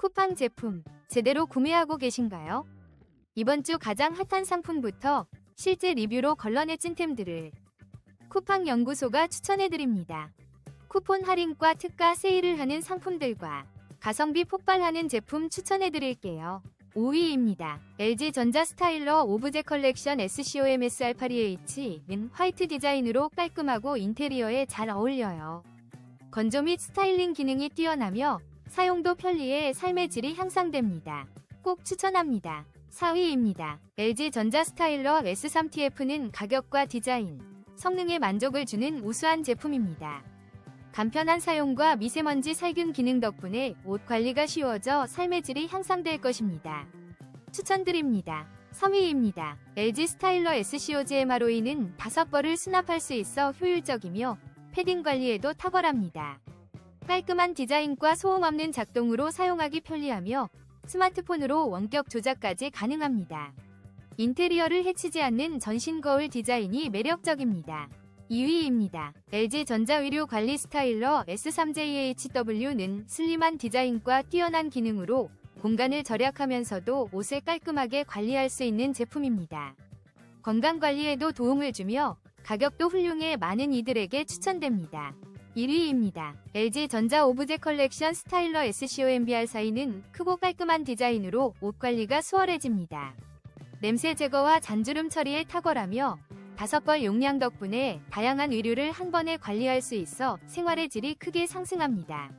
쿠팡 제품 제대로 구매하고 계신가요? 이번 주 가장 핫한 상품부터 실제 리뷰로 걸러내 찐템들을 쿠팡 연구소가 추천해드립니다. 쿠폰 할인과 특가 세일을 하는 상품들과 가성비 폭발하는 제품 추천해드릴게요. 5위입니다. LG전자 스타일러 오브제 컬렉션 SCOMS 알파리H는 화이트 디자인으로 깔끔하고 인테리어에 잘 어울려요. 건조 및 스타일링 기능이 뛰어나며 사용도 편리해 삶의 질이 향상됩니다. 꼭 추천합니다. 4위입니다. LG전자 스타일러 S3TF는 가격과 디자인, 성능에 만족을 주는 우수한 제품입니다. 간편한 사용과 미세먼지 살균 기능 덕분에 옷 관리가 쉬워져 삶의 질이 향상될 것입니다. 추천드립니다. 3위입니다. LG 스타일러 SCOGMROE는 5벌을 수납할 수 있어 효율적이며 패딩 관리에도 탁월합니다. 깔끔한 디자인과 소음 없는 작동으로 사용하기 편리하며 스마트폰으로 원격 조작까지 가능합니다. 인테리어를 해치지 않는 전신 거울 디자인이 매력적입니다. 2위입니다. LG 전자의료 관리 스타일러 S3JHW는 슬림한 디자인과 뛰어난 기능으로 공간을 절약하면서도 옷을 깔끔하게 관리할 수 있는 제품입니다. 건강 관리에도 도움을 주며 가격도 훌륭해 많은 이들에게 추천됩니다. 1위입니다. LG 전자 오브제 컬렉션 스타일러 SCOMBR 사이는 크고 깔끔한 디자인으로 옷 관리가 수월해집니다. 냄새 제거와 잔주름 처리에 탁월하며 다섯 벌 용량 덕분에 다양한 의류를 한 번에 관리할 수 있어 생활의 질이 크게 상승합니다.